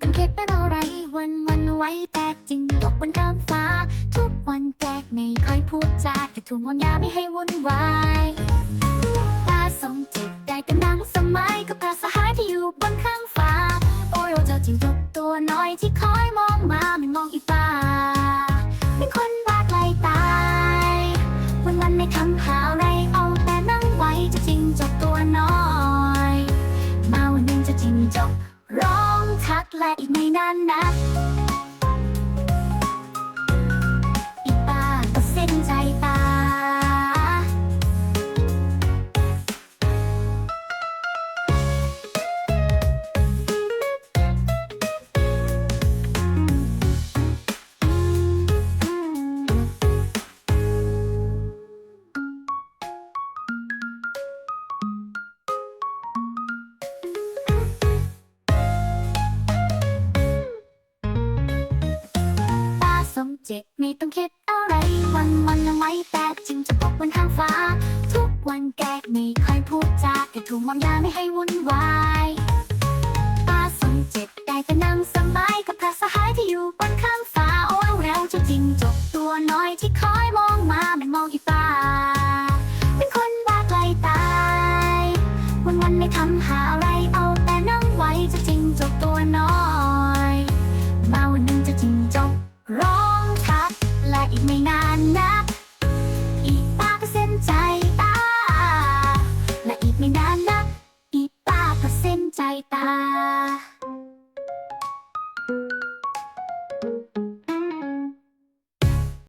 ต้องคิดเป็นอะไรวันวันไว้แต่จริงตกบนท้องฟ้า ทุกวันแตกไม่ค่อยพูดจาแต่ทุ่มวางยาไม่ให้วุ่นวายตาสมจิตได้แต่นั่งสมัยกับพาสหายที่อยู่บนข้างฟ้า โอ้ยเราเจอจิ้งจกตัวน้อยที่คอยมองมาไม่มองอีกตา อีกไม่นานนัก มจิตไม่ต้องคิดอะไร วันวันๆละไว้แต่จึงจะพบบนท้องฟ้า ทุกวันแกไม่ค่อยพูดจาแต่ถูกมองยาไม่ให้วุ่นวายตาสมจิตได้แต่นั่งสบายกับพระสหายที่อยู่บนข้างฟ้าโอ้ยแล้วเจ้าจิงจกตัวน้อยที่คอยมองมาไม่มองอีกตาเป็นคนบ้าไกลตายวันวันไม่ทำหาอะไรเอาแต่นั่งไว้เจะจริงจกตัวน้อยมาวันหนึ่งจะจริงจกร้องทักและอีกไม่น いた